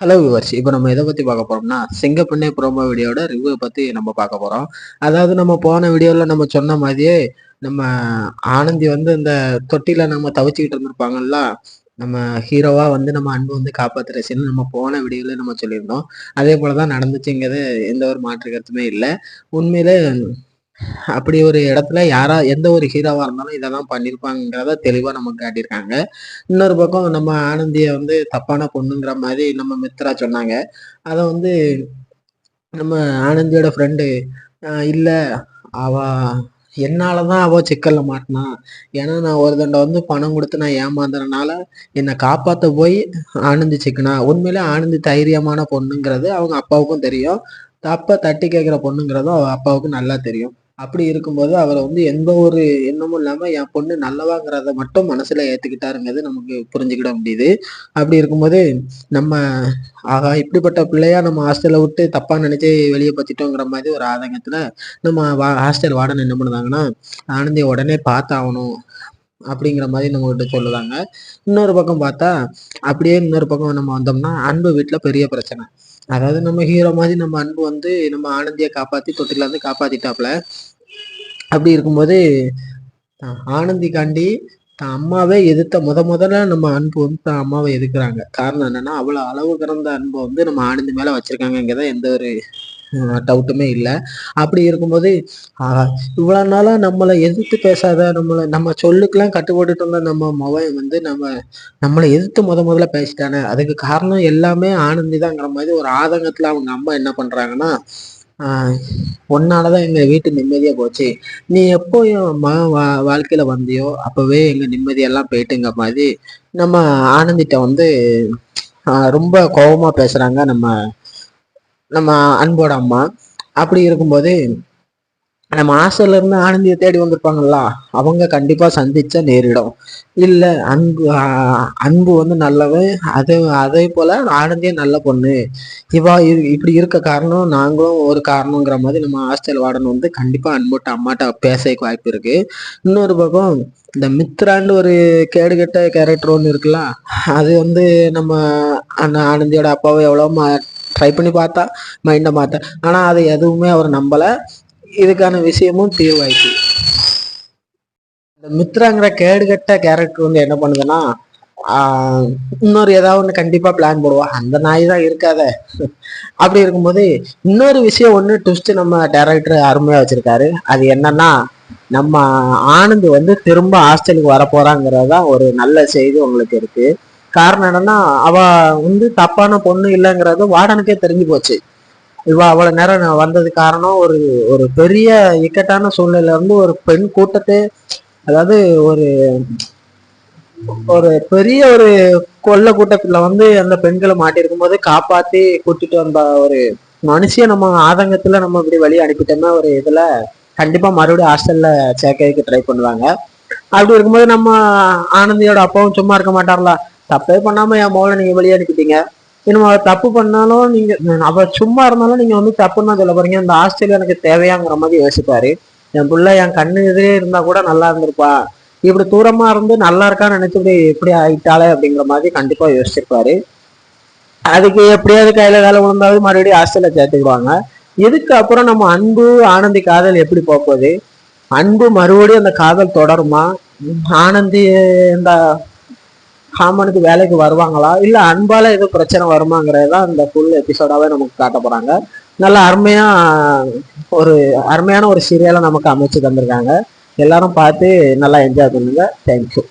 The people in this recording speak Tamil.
ஹலோ விவர்ஸ் இப்போ நம்ம எதை பற்றி பார்க்க போகிறோம்னா சிங்கப்பெண்ணே ப்ரோமோ வீடியோட ரிவ்யூ பற்றி நம்ம பார்க்க போகிறோம் அதாவது நம்ம போன வீடியோவில் நம்ம சொன்ன மாதிரியே நம்ம ஆனந்தி வந்து இந்த தொட்டியில் நம்ம தவிச்சிக்கிட்டு இருந்திருப்பாங்கல்ல நம்ம ஹீரோவாக வந்து நம்ம அன்பு வந்து காப்பாற்றுறச்சுன்னு நம்ம போன வீடியோவில் நம்ம சொல்லியிருந்தோம். அதே போல் தான் நடந்துச்சுங்கிறது எந்த ஒரு மாற்று கருத்துமே இல்லை. உண்மையிலே அப்படி ஒரு இடத்துல யாரா எந்த ஒரு ஹீரோவா இருந்தாலும் இதை தான் பண்ணியிருப்பாங்கிறத தெளிவா நமக்கு காட்டியிருக்காங்க. இன்னொரு பக்கம் நம்ம ஆனந்தியை வந்து தப்பான பொண்ணுங்கிற மாதிரி நம்ம மித்ரா சொன்னாங்க. அதை வந்து நம்ம ஆனந்தியோட ஃப்ரெண்டு இல்ல அவ என்னாலதான் அவ சிக்கல்ல மாட்டினா. ஏன்னா நான் ஒரு தண்டை வந்து பணம் கொடுத்து நான் ஏமாந்துறனால என்னை காப்பாத்த போய் ஆனந்தி சிக்கனா. உண்மையிலே ஆனந்தி தைரியமான பொண்ணுங்கிறது அவங்க அப்பாவுக்கும் தெரியும். தப்பை தட்டி கேட்கிற பொண்ணுங்கிறதும் அவள் அப்பாவுக்கு நல்லா தெரியும். அப்படி இருக்கும்போது அவரை வந்து எந்த ஒரு எண்ணமும் இல்லாம என் பொண்ணு நல்லவாங்கிறத மட்டும் மனசுல ஏத்துக்கிட்டாருங்கிறது நமக்கு புரிஞ்சுக்கிட முடியுது. அப்படி இருக்கும்போது நம்ம ஆகா இப்படிப்பட்ட பிள்ளையா நம்ம ஹாஸ்டலை விட்டு தப்பா நினைச்சு வெளியே பத்திட்டோங்கிற மாதிரி ஒரு ஆதங்கத்துல நம்ம ஹாஸ்டல் வார்டன் என்ன பண்ணுதாங்கன்னா ஆனந்தியை உடனே பார்த்தாகணும். அப்படிங்கிற மாதிரி நம்ம கிட்ட சொல்லுதாங்க இன்னொரு பக்கம் பார்த்தா அப்படியே இன்னொரு பக்கம் நம்ம வந்தோம்னா அன்பு வீட்டுல பெரிய பிரச்சனை. அதாவது நம்ம ஹீரோ மாதிரி நம்ம அன்பு வந்து நம்ம ஆனந்தியை காப்பாத்தி தொட்டில இருந்து காப்பாத்திட்டாப்ல. அப்படி இருக்கும்போது ஆனந்திக்காண்டி தான் அம்மாவே எதிர்த்த முத முதல்ல நம்ம அன்பு வந்து தான் அம்மாவை எதிர்க்கிறாங்க காரணம் என்னன்னா அவ்வளவு அளவு கிடந்த அன்பை வந்து நம்ம ஆனந்தி மேல வச்சிருக்காங்கிறத எந்த ஒரு டவுட்டுமே இல்லை. அப்படி இருக்கும்போது இவ்வளோ நாளாக நம்மளை எதிர்த்து பேசாத நம்மளை நம்ம சொல்லுக்கெல்லாம் கட்டுப்பட்டுட்டு இருந்த நம்ம மொபைல் வந்து நம்ம நம்மளை எதிர்த்து முத முதல்ல பேசிட்டானே. அதுக்கு காரணம் எல்லாமே ஆனந்தி தாங்கிற மாதிரி ஒரு ஆதங்கத்தில் அவங்க அம்மா என்ன பண்ணுறாங்கன்னா உன்னாலதான் எங்கள் வீட்டு நிம்மதியாக போச்சு. நீ எப்போ என் மகன் வா வாழ்க்கையில் வந்தியோ அப்போவே எங்கள் நிம்மதியெல்லாம் போயிட்டுங்க மாதிரி நம்ம ஆனந்திட்ட வந்து ரொம்ப கோபமாக பேசுகிறாங்க நம்ம நம்ம அன்போட அம்மா அப்படி இருக்கும்போது நம்ம ஹாஸ்டல்ல இருந்து ஆனந்தியை தேடி வந்திருப்பாங்கல்ல அவங்க கண்டிப்பா சந்திச்ச நேரிடும். இல்ல அன்பு அன்பு வந்து நல்லவன் அதே அதே போல ஆனந்தியும் நல்ல பொண்ணு. இவா இப்படி இருக்க காரணம் நாங்களும் ஒரு காரணங்கிற மாதிரி நம்ம ஹாஸ்டல் வார்டன் வந்து கண்டிப்பா அன்புட்ட அம்மாட்ட பேசக்கு வாய்ப்பு இருக்கு. இன்னொரு பக்கம் இந்த மித்ரான்னு ஒரு கேடுகட்ட கேரக்டர் ஒன்று இருக்குல்ல அது வந்து நம்ம ஆனந்தியோட அப்பாவை எவ்வளோ ட்ரை பண்ணி பார்த்தா மைண்டை மாற்ற ஆனால் அது எதுவுமே அவர் நம்பலை. இதுக்கான விஷயமும் தீர்வாயிடுச்சு இந்த மித்ராங்கிற கேடுகட்ட கேரக்டர் வந்து என்ன பண்ணுதுன்னா இன்னொரு ஏதாவது ஒன்று கண்டிப்பாக பிளான் போடுவோம் அந்த நாய் தான் இருக்காத. அப்படி இருக்கும்போது இன்னொரு விஷயம் ஒன்று ட்விஸ்ட் நம்ம டேரக்டர் அருமையாக வச்சிருக்காரு. அது என்னன்னா நம்ம ஆனந்த் வந்து திரும்ப ஹாஸ்டலுக்கு வரப்போகிறாங்கிறது தான் ஒரு நல்ல செய்தி உங்களுக்கு இருக்குது காரணம் என்னன்னா அவ வந்து தப்பான பொண்ணு இல்லைங்கிறது வார்டனுக்கே தெரிஞ்சு போச்சு. இவ அவ்வளவு நேரம் வந்தது காரணம் ஒரு ஒரு பெரிய இக்கட்டான சூழ்நிலை இருந்து ஒரு பெண் கூட்டத்தை அதாவது ஒரு ஒரு பெரிய ஒரு கொள்ள கூட்டத்துல வந்து அந்த பெண்களை மாட்டிருக்கும் போது காப்பாத்தி கூட்டிட்டு வந்த ஒரு மனுஷிய நம்ம ஆதங்கத்துல நம்ம இப்படி வழி அனுப்பிட்டோம்னா ஒரு இதுல கண்டிப்பா மறுபடியும் ஹாஸ்டல்ல சேர்க்க ட்ரை பண்ணுவாங்க. அப்படி இருக்கும்போது நம்ம ஆனந்தியோட அப்பாவும் சும்மா இருக்க மாட்டார்ல. தப்பே பண்ணாம என் மோளை நீங்க வெளியே அனுப்பிட்டீங்க. இன்னும் அவர் தப்பு பண்ணாலும் நீங்க அவர் சும்மா இருந்தாலும் நீங்க வந்து தப்புன்னு தான் சொல்ல போறீங்க. இந்த ஹாஸ்டல் எனக்கு தேவையாங்கிற மாதிரி யோசிப்பாரு. என் பிள்ளை என் கண்ணு எதிரே இருந்தா கூட நல்லா இருந்திருப்பா. இப்படி தூரமா இருந்து நல்லா இருக்கான்னு நினைச்சு இப்படி எப்படி ஆயிட்டாலே அப்படிங்கிற மாதிரி கண்டிப்பா யோசிச்சிருப்பாரு. அதுக்கு எப்படியாவது கையில வேலை விழுந்தாவது மறுபடியும் ஹாஸ்டல்ல சேர்த்துக்கிடுவாங்க. இதுக்கு அப்புறம் நம்ம அன்பு ஆனந்தி காதல் எப்படி போகுது? அன்பு மறுபடியும் அந்த காதல் தொடருமா? ஆனந்தி இந்த ஹாமனுக்கு வேலைக்கு வருவாங்களா? இல்லை அன்பால் எதுவும் பிரச்சனை வருமாங்கிறது தான் இந்த ஃபுல் எபிசோடாகவே நமக்கு காட்ட போகிறாங்க நல்ல அருமையாக ஒரு அருமையான ஒரு சீரியலை நமக்கு அமைச்சு தந்திருக்காங்க. எல்லாரும் பார்த்து நல்லா என்ஜாய் பண்ணுங்க. தேங்க்யூ